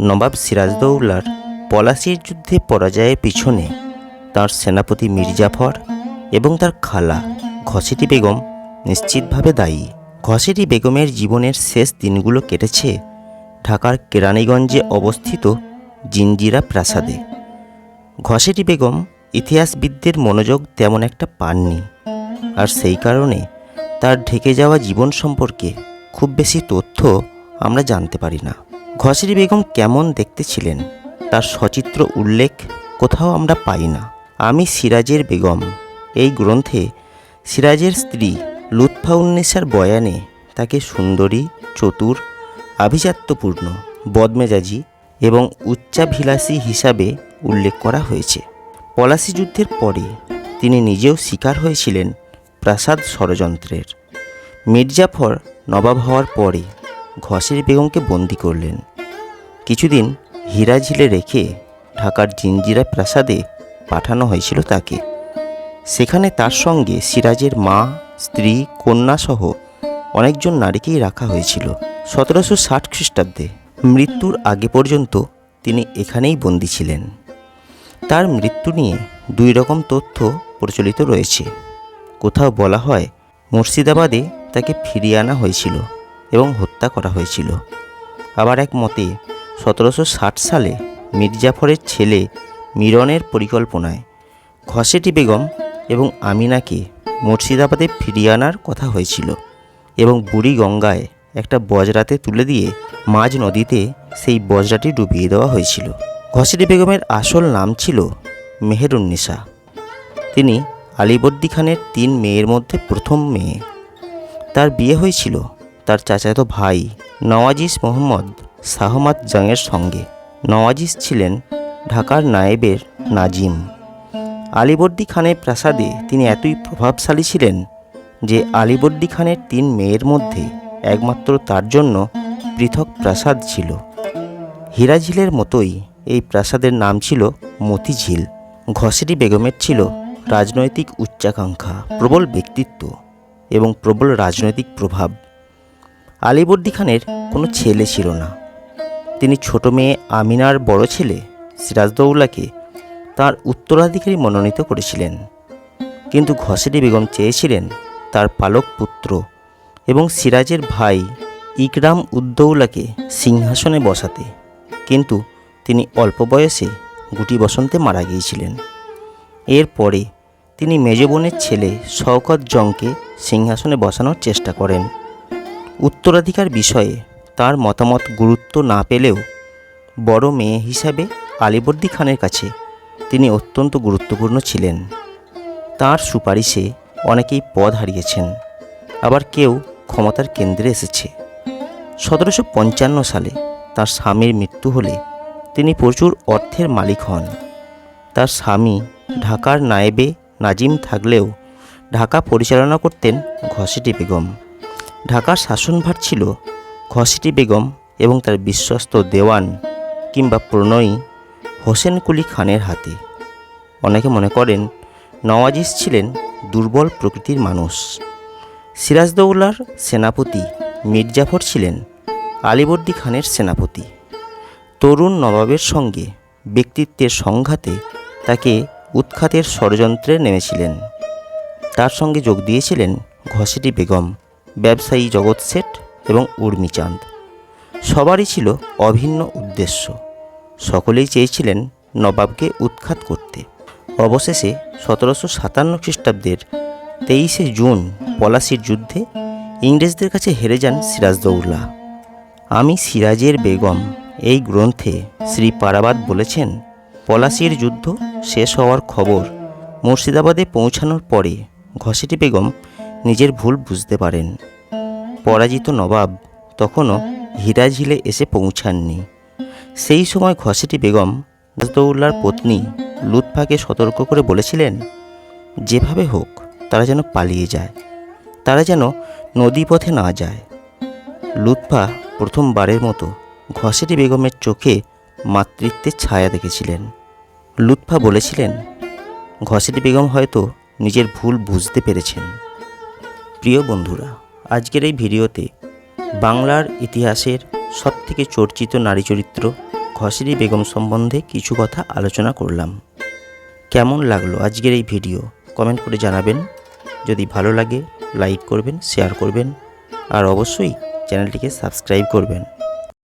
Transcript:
নবাব সিরাজদৌল্লার পলাশির যুদ্ধে পরাজয়ের পিছনে তার সেনাপতি মির্জাফর এবং তার খালা ঘসেটি বেগম নিশ্চিতভাবে দায়ী। ঘসেটি বেগমের জীবনের শেষ দিনগুলো কেটেছে ঢাকার কেরানীগঞ্জে অবস্থিত জিঞ্জিরা প্রাসাদে। ঘসেটি বেগম ইতিহাসবিদদের মনোযোগ তেমন একটা পাননি আর সেই কারণে তার ঢেকে যাওয়া জীবন সম্পর্কে খুব বেশি তথ্য আমরা জানতে পারি না। ঘসেরি বেগম কেমন দেখতে ছিলেন? তার সচিত্র উল্লেখ, কোথাও আমরা পাই না। আমি সিরাজের বেগম। এই গ্রন্থে সিরাজের স্ত্রী লুৎফাউন্নেসার বয়ানে তাকে সুন্দরী, চতুর, আভিজাত্যপূর্ণ, বদমেজাজি এবং উচ্চাভিলাষী হিসাবে উল্লেখ করা হয়েছে। পলাশি যুদ্ধের পরে তিনি নিজেও শিকার হয়েছিলেন প্রাসাদ ষড়যন্ত্রের। মির্জাফর নবাব হওয়ার পরে ঘসের বেগমকে বন্দি করলেন। কিছুদিন হীরাঝিলে রেখে ঢাকার জিঞ্জিরা প্রাসাদে পাঠানো হয়েছিল তাকে। সেখানে তার সঙ্গে সিরাজের মা, স্ত্রী, কন্যাসহ অনেকজন নারীকেই রাখা হয়েছিল। সতেরোশো ষাট খ্রিস্টাব্দে মৃত্যুর আগে পর্যন্ত তিনি এখানেই বন্দী ছিলেন। তার মৃত্যু নিয়ে দুই রকম তথ্য প্রচলিত রয়েছে। কোথাও বলা হয়, মুর্শিদাবাদে তাকে ফিরিয়ে আনা হয়েছিল। এবং হত্যা করা হয়েছিল। আবার এক মতে, সতেরোশো ষাট সালে মির্জাফরের ছেলে মিরনের পরিকল্পনায় ঘসেটি বেগম এবং আমিনাকে মুর্শিদাবাদে ফিরিয়ে আনার কথা হয়েছিল এবং বুড়ি গঙ্গায় একটা বজরাতে তুলে দিয়ে মাঝ নদীতে সেই বজরাটি ডুবিয়ে দেওয়া হয়েছিল। ঘসেটি বেগমের আসল নাম ছিল মেহেরুন্নিসা তিনি আলিবর্দি খানের তিন মেয়ের মধ্যে প্রথম মেয়ে। তার বিয়ে হয়েছিল তার চাচাতো ভাই নওয়াজিস মোহাম্মদ শাহমাদ জাংয়ের সঙ্গে। নওয়াজিস ছিলেন ঢাকার নায়েবের নাজিম। আলিবর্দি খানের প্রাসাদে তিনি এতই প্রভাবশালী ছিলেন যে আলিবর্দি খানের তিন মেয়ের মধ্যে একমাত্র তার জন্য পৃথক প্রাসাদ ছিল। হীরাঝিলের মতোই এই প্রাসাদের নাম ছিল মতিঝিল। ঘসেটি বেগমের ছিল রাজনৈতিক উচ্চাকাঙ্ক্ষা, প্রবল ব্যক্তিত্ব এবং প্রবল রাজনৈতিক প্রভাব। আলিবর্দি খানের কোনো ছেলে ছিল না। তিনি ছোট মেয়ে আমিনার বড় ছেলে সিরাজদৌল্লাকে তার উত্তরাধিকারী মনোনীত করেছিলেন। কিন্তু ঘসেটি বেগম চেয়েছিলেন তার পালক পুত্র এবং সিরাজের ভাই ইকরাম উদ্দৌলাকে সিংহাসনে বসাতে। কিন্তু তিনি অল্প বয়সে গুটি বসন্তে মারা গিয়েছিলেন। এরপরে তিনি মেজ বোনের ছেলে শওকত জংকে সিংহাসনে বসানোর চেষ্টা করেন। উত্তরাধিকার বিষয়ে তার মতামত গুরুত্ব না পেলেও বড় মেয়ে হিসাবে আলিবর্দি খানের কাছে তিনি অত্যন্ত গুরুত্বপূর্ণ ছিলেন। তার সুপারিশে অনেকেই পদ হারিয়েছেন। আবার কেউ ক্ষমতার কেন্দ্রে এসেছে। সতেরোশো পঞ্চান্ন সালে তার স্বামীর মৃত্যু হলে তিনি প্রচুর অর্থের মালিক হন। তার স্বামী ঢাকার নায়েবে নাজিম থাকলেও ঢাকা পরিচালনা করতেন ঘসেটি বেগম। ঢাকার শাসনভার ছিল ঘসেটি বেগম এবং তার বিশ্বস্ত দেওয়ান কিংবা প্রণয়ী হোসেন কুলি খানের হাতে। অনেকে মনে করেন নওয়াজিস ছিলেন দুর্বল প্রকৃতির মানুষ। সিরাজদৌল্লার সেনাপতি মির্জাফর ছিলেন আলিবর্দি খানের সেনাপতি। তরুণ নবাবের সঙ্গে ব্যক্তিত্বের সংঘাতে তাকে উৎখাতের ষড়যন্ত্রে নেমেছিলেন। তার সঙ্গে যোগ দিয়েছিলেন ঘসেটি বেগম। ব্যবসায়ী জগৎ শেঠ এবং উর্মিচাঁদ সবারই ছিল অভিন্ন উদ্দেশ্য। সকলেই চেয়েছিলেন নবাবকে উৎখাত করতে। অবশেষে সতেরোশো সাতান্ন খ্রিস্টাব্দের তেইশে জুন পলাশির যুদ্ধে ইংরেজদের কাছে হেরে যান সিরাজদৌল্লা আমি সিরাজের বেগম এই গ্রন্থে শ্রী পারাবাদ বলেছেন, পলাশির যুদ্ধ শেষ হওয়ার খবর মুর্শিদাবাদে পৌঁছানোর পরে ঘসেটি বেগম নিজের ভুল বুঝতে পারেন। পরাজিত নবাব তখনও হীরাঝিলে এসে পৌঁছাননি। সেই সময় ঘসেটি বেগম রাজদৌল্লার পত্নী লুৎফাকে সতর্ক করে বলেছিলেন, যেভাবে হোক, তারা যেন পালিয়ে যায়। তারা যেন নদীপথে না যায়। লুৎফা প্রথমবারের মতো ঘসেটি বেগমের চোখে মাতৃত্বের ছায়া দেখেছিলেন। লুৎফা বলেছিলেন ঘসেটি বেগম হয়তো নিজের ভুল বুঝতে পেরেছেন। প্রিয় বন্ধুরা, আজকের এই ভিডিওতে বাংলার ইতিহাসের সবথেকে চর্চিত নারী চরিত্র ঘসেরি বেগম সম্বন্ধে কিছু কথা আলোচনা করলাম। কেমন লাগল আজকের এই ভিডিও? কমেন্ট করে জানাবেন। যদি ভালো লাগে, লাইক করবেন, শেয়ার করবেন। আর অবশ্যই চ্যানেলটিকে সাবস্ক্রাইব করবেন।